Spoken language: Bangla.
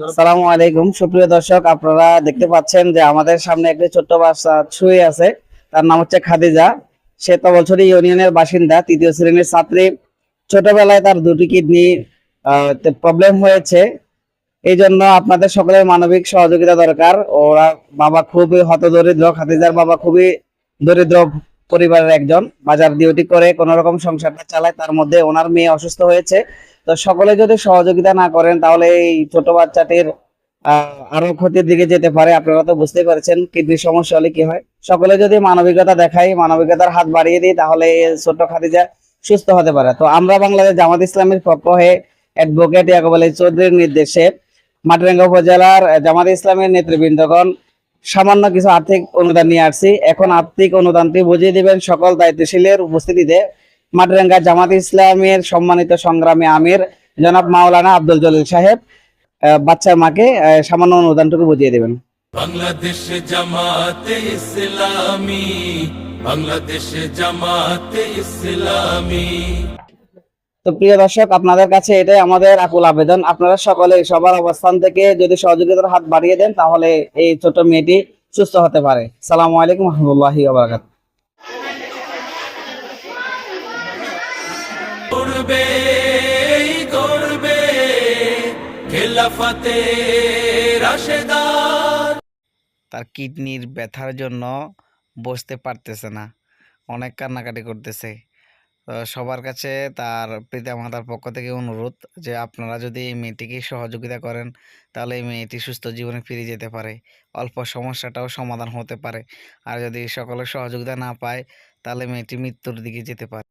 সালামু আলাইকুম। সুপ্রিয় দর্শক, আপনারা দেখতে পাচ্ছেন যে আমাদের সামনে একটি ছোট্ট বাচ্চা ছুঁয়ে আছে। তার নাম হচ্ছে খাদিজা। সে তো তবলছড়ি ইউনিয়নের বাসিন্দা, তৃতীয় শ্রেণির ছাত্রী। ছোটবেলায় তার দুটি কিডনি প্রবলেম হয়েছে। এই জন্য আপনাদের সকলের মানবিক সহযোগিতা দরকার। ওরা বাবা খুবই হতদরিদ্র, খাদিজার বাবা খুবই দরিদ্র পরিবারের একজন বাজার ডিউটি করে কোন রকম সংসারটা চালায়, তার মধ্যে ওনার মেয়ে অসুস্থ হয়েছে। তো সকলে যদি সহযোগিতা না করেন, তাহলে এই ছোট বাচ্চাটির আরও ক্ষতির দিকে যেতে পারে, আপনারা তো বুঝতেই পারছেন কিডনির সমস্যা হলে কি হয়। সকলে যদি মানবিকতা দেখাই মানবিকতার হাত বাড়িয়ে দিই, তাহলে ছোট্ট খাদিজা সুস্থ হতে পারে। তো আমরা বাংলাদেশ জামাত ইসলামের পক্ষ হয়ে অ্যাডভোকেট ইয়াকুব আলী চৌধুরীর নির্দেশে মাটিরাঙ্গা উপজেলার জামাত ইসলামের নেতৃবৃন্দগণ সামান্য কিছু আর্থিক অনুদান নিয়ে আসছি। এখন আর্থিক অনুদানটি বুঝিয়ে দিবেন সকল দায়িত্বশীলের উপস্থিতিতে। মাটিরাঙ্গা জামাত ইসলামের সম্মানিত সংগ্রামী আমির জনাব মাওলানা আব্দুল জলিল সাহেব বাচ্চার মাকে সামান্য অনুদানটুকু বুঝিয়ে দেবেন। বাংলাদেশ জামাতে ইসলামী, বাংলাদেশ জামাতে ইসলামী। তো প্রিয় দর্শক আপনাদের কাছে এটাই আমাদের আকুল আবেদন। আপনারা সকলে সবার অবস্থান থেকে যদি সহযোগিতার হাত বাড়িয়ে দেন তাহলে এই ছোট মেয়েটি সুস্থ হতে পারে। সালামু আলাইকুম রহমতুল্লাহি ওয়া করবে করবে খেলাফতে রাশেদার তার কিডনির ব্যথার জন্য বসতে পারতেছে না অনেক কান্নাকাটি করতেছে। সবার কাছে তার পিতামাতার পক্ষ থেকে অনুরোধ যে আপনারা যদি এই মেয়েটিকে সহযোগিতা করেন, তাহলে এই মেয়েটি সুস্থ জীবনে ফিরে যেতে পারে। অল্প সমস্যাটাও সমাধান হতে পারে। আর যদি সকলে সহযোগিতা না পায়, তাহলে মেয়েটি মৃত্যুর দিকে যেতে পারে।